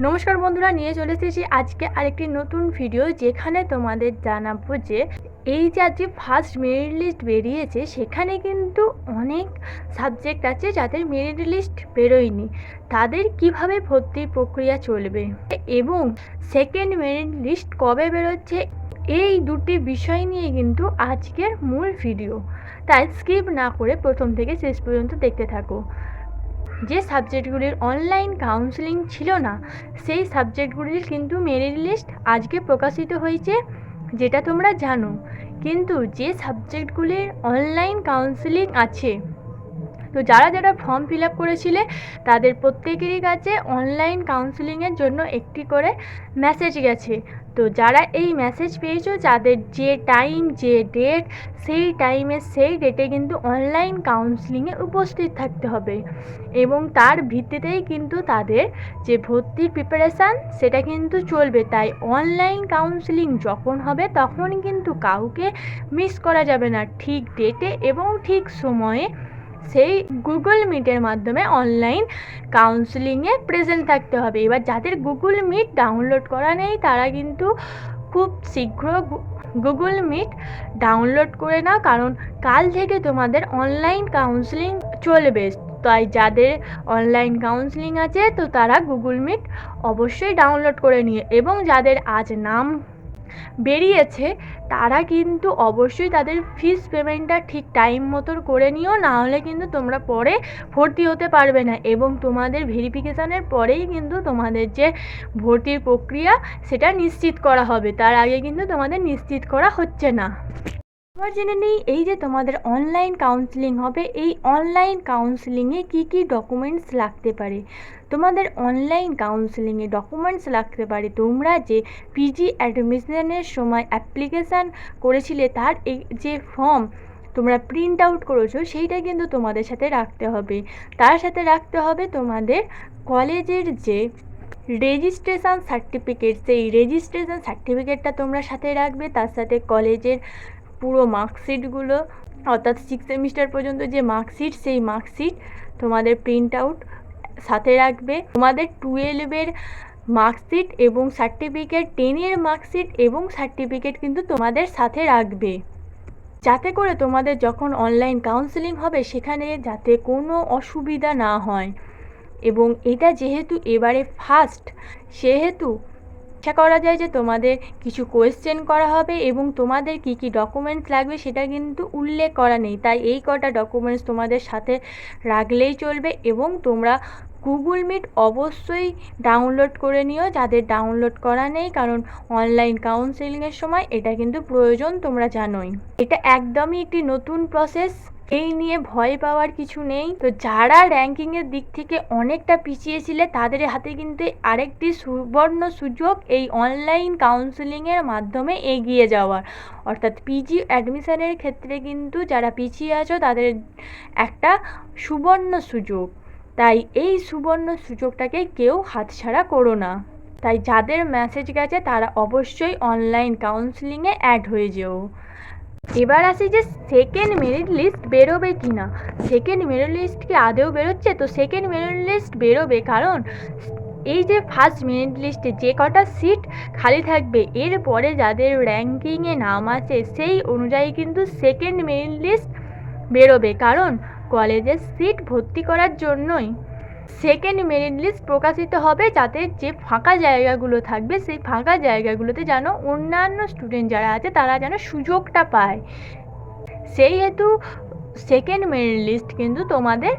নমস্কার বন্ধুরা, নিয়ে চলে এসেছি আজকে আরেকটি নতুন ভিডিও যেখানে তোমাদের জানাব যে এই যে আজকে ফার্স্ট মেরিট লিস্ট বেরিয়েছে, সেখানে কিন্তু অনেক সাবজেক্ট আছে যাদের মেরিট লিস্ট বেরোয়নি। তাদের কীভাবে ভর্তির প্রক্রিয়া চলবে? এবং সেকেন্ড মেরিট লিস্ট কবে বেরোচ্ছে? এই দুটি বিষয় নিয়ে কিন্তু আজকের মূল ভিডিও তাই স্কিপ না করে প্রথম থেকে শেষ পর্যন্ত দেখতে থাকো। যে সাবজেক্টগুলির অনলাইন কাউন্সেলিং ছিল না, সেই সাবজেক্টগুলির কিন্তু মেরিট লিস্ট আজকে প্রকাশিত হয়েছে, যেটা তোমরা জানো। কিন্তু যে সাবজেক্টগুলির অনলাইন কাউন্সেলিং আছে, তো যারা যারা ফর্ম ফিল আপ করেছিলে, তাদের প্রত্যেকেরই কাছে অনলাইন কাউন্সেলিংয়ের জন্য একটি করে মেসেজ গেছে। তো যারা এই মেসেজ পেয়েছ, যাদের যে টাইম যে ডেট সেই টাইমে সেই ডেটে কিন্তু অনলাইন কাউন্সেলিংয়ে উপস্থিত থাকতে হবে। এবং তার ভিত্তিতেই কিন্তু তাদের যে ভর্তির প্রিপারেশান সেটা কিন্তু চলবে। তাই অনলাইন কাউন্সেলিং যখন হবে, তখন কিন্তু কাউকে মিস করা যাবে না। ঠিক ডেটে এবং ঠিক সময়ে সেই গুগল মিটের মাধ্যমে অনলাইন কাউন্সেলিংয়ে প্রেজেন্ট থাকতে হবে। এবার যাদের গুগল মিট ডাউনলোড করা নেই, তারা কিন্তু খুব শীঘ্র গুগল মিট ডাউনলোড করে নাও, কারণ কাল থেকে তোমাদের অনলাইন কাউন্সেলিং চলবে। তাই যাদের অনলাইন কাউন্সেলিং আছে, তো তারা গুগল মিট অবশ্যই ডাউনলোড করে নিয়ে এবং যাদের আজ নাম বেরিয়েছে, তারা কিন্তু অবশ্যই তাদের ফিস পেমেন্টটা ঠিক টাইম মতো করে নিও, না হলে কিন্তু তোমরা পরে ভর্তি হতে পারবে না। এবং তোমাদের ভেরিফিকেশানের পরেই কিন্তু তোমাদের যে ভর্তির প্রক্রিয়া, সেটা নিশ্চিত করা হবে। তার আগে কিন্তু তোমাদের নিশ্চিত করা হচ্ছে না। এবার জেনে নিই, এই যে তোমাদের অনলাইন কাউন্সেলিং হবে, এই অনলাইন কাউন্সেলিংয়ে কী কী ডকুমেন্টস লাগতে পারে? তোমাদের অনলাইন কাউন্সেলিংয়ে ডকুমেন্টস লাগতে পারে। তোমরা যে পিজি অ্যাডমিশনের সময় অ্যাপ্লিকেশান করেছিলে, তার এই যে ফর্ম তোমরা প্রিন্ট আউট করেছ, সেইটা কিন্তু তোমাদের সাথে রাখতে হবে। তার সাথে রাখতে হবে তোমাদের কলেজের যে রেজিস্ট্রেশন সার্টিফিকেট সেই রেজিস্ট্রেশন সার্টিফিকেটটা তোমরা সাথে রাখবে, তার সাথে কলেজের পুরো মার্কশিটগুলো, অর্থাৎ সিক্স সেমিস্টার পর্যন্ত যে মার্কশিট, সেই মার্কশিট তোমাদের প্রিন্ট আউট সাথে রাখবে। তোমাদের টুয়েলভের মার্কশিট এবং সার্টিফিকেট টেনের মার্কশিট এবং সার্টিফিকেট কিন্তু তোমাদের সাথে রাখবে। যাতে করে তোমাদের যখন অনলাইন কাউন্সেলিং হবে, সেখানে যাতে কোনো অসুবিধা না হয়। এবং এটা যেহেতু এবারে ফার্স্ট সেহেতু আশা করা যায় যে তোমাদের কিছু কোয়েশ্চেন করা হবে এবং তোমাদের কী কী ডকুমেন্টস লাগবে সেটা কিন্তু উল্লেখ করা নেই। তাই এই কটা ডকুমেন্টস তোমাদের সাথে রাখলেই চলবে এবং তোমরা গুগল মিট অবশ্যই ডাউনলোড করে নিও। যাদের ডাউনলোড করা নেই, কারণ অনলাইন কাউন্সেলিংয়ের সময় এটা কিন্তু প্রয়োজন তোমরা জানোই। এটা একদমই একটি নতুন প্রসেস এই নিয়ে ভয় পাওয়ার কিছু নেই। তো যারা র্যাঙ্কিংয়ের দিক থেকে অনেকটা পিছিয়ে ছিলে, তাদের হাতে কিন্তু আরেকটি সুবর্ণ সুযোগ এই অনলাইন কাউন্সেলিংয়ের মাধ্যমে এগিয়ে যাওয়ার। অর্থাৎ পিজি অ্যাডমিশনের ক্ষেত্রে কিন্তু যারা পিছিয়ে আছো, তাদের একটা সুবর্ণ সুযোগ। তাই এই সুবর্ণ সুযোগটাকে কেউ হাতছাড়া করো না। তাই যাদের মেসেজ গেছে, তারা অবশ্যই অনলাইন কাউন্সেলিংয়ে অ্যাড হয়ে যেও। এবার আসি যে সেকেন্ড মেরিট লিস্ট বেরোবে কি না সেকেন্ড মেরিট লিস্ট কি আদেও বেরোচ্ছে? তো সেকেন্ড মেরিট লিস্ট বেরোবে কারণ এই যে ফার্স্ট মেরিট লিস্টে যে কটা সিট খালি থাকবে এরপরে যাদের র্যাঙ্কিংয়ে নাম আছে, সেই অনুযায়ী কিন্তু সেকেন্ড মেরিট লিস্ট বেরোবে। কারণ কলেজের সিট ভর্তি করার জন্যই সেকেন্ড মেরিট লিস্ট প্রকাশিত হবে যাতে যে ফাঁকা জায়গাগুলো থাকবে, সেই ফাঁকা জায়গাগুলোতে যেন অন্যান্য স্টুডেন্ট যারা আছে, তারা যেন সুযোগটা পায়। সেই হেতু সেকেন্ড মেরিট লিস্ট কিন্তু তোমাদের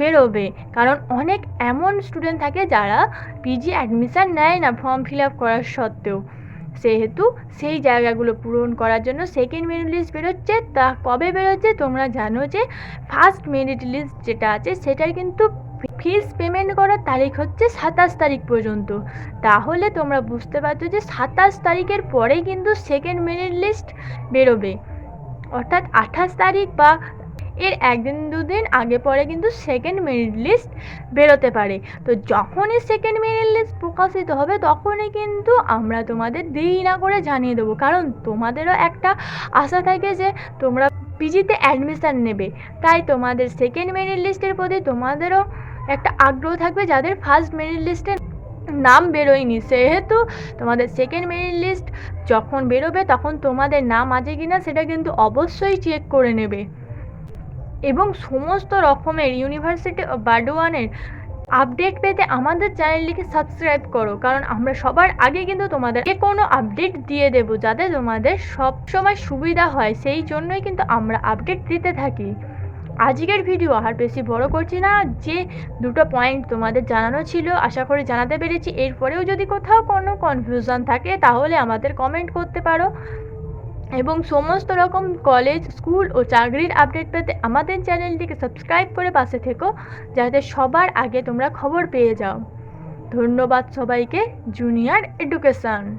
বেরোবে। কারণ অনেক এমন স্টুডেন্ট থাকে যারা পিজি অ্যাডমিশান নেয় না ফর্ম ফিল আপ করার সত্ত্বেও। সেহেতু সেই জায়গাগুলো পূরণ করার জন্য সেকেন্ড মেরিট লিস্ট বেরোচ্ছে। তা কবে বেরোচ্ছে? তোমরা জানো যে ফার্স্ট মেরিট লিস্ট যেটা আছে, সেটার কিন্তু ফিস পেমেন্ট করার তারিখ হচ্ছে সাতাশ তারিখ পর্যন্ত। তাহলে তোমরা বুঝতে পারছ যে সাতাশ তারিখের পরেই কিন্তু সেকেন্ড মেরিট লিস্ট বেরোবে। অর্থাৎ আঠাশ তারিখ বা এর একদিন, দুদিন আগে পরে কিন্তু সেকেন্ড মেরিট লিস্ট বেরোতে পারে। তো যখনই সেকেন্ড মেরিট লিস্ট প্রকাশিত হবে, তখনই কিন্তু আমরা তোমাদের দেরি না করে জানিয়ে দেবো। কারণ তোমাদেরও একটা আশা থাকে যে তোমরা পিজিতে অ্যাডমিশান নেবে। তাই তোমাদের সেকেন্ড মেরিট লিস্টের প্রতি তোমাদেরও একটা আগ্রহ থাকবে যাদের ফার্স্ট মেরিট লিস্টে নাম বেরোয়নি। সেহেতু তোমাদের সেকেন্ড মেরিট লিস্ট যখন বেরোবে, তখন তোমাদের নাম আছে কিনা সেটা কিন্তু অবশ্যই চেক করে নেবে। এবং সমস্ত রকমের ইউনিভার্সিটি বার্ডোয়ানের আপডেট পেতে আমাদের চ্যানেলটিকে সাবস্ক্রাইব করো। কারণ আমরা সবার আগে কিন্তু তোমাদের কোনো আপডেট দিয়ে দেব, যাতে তোমাদের সব সময় সুবিধা হয়। সেই জন্যই কিন্তু আমরা আপডেট দিতে থাকি। আজকের ভিডিও আর বেশি বড় করছি না, যে দুটো পয়েন্ট তোমাদের জানানো ছিল, আশা করি জানাতে পেরেছি। এরপরেও যদি কোথাও কোনো কনফিউশন থাকে, তাহলে আমাদের কমেন্ট করতে পারো। এবং সমস্ত রকম কলেজ স্কুল ও চাকরির আপডেট পেতে আমাদের চ্যানেলটিকে সাবস্ক্রাইব করে পাশে থেকো, যাতে সবার আগে তোমরা খবর পেয়ে যাও। ধন্যবাদ সবাইকে জুনিয়র এডুকেশন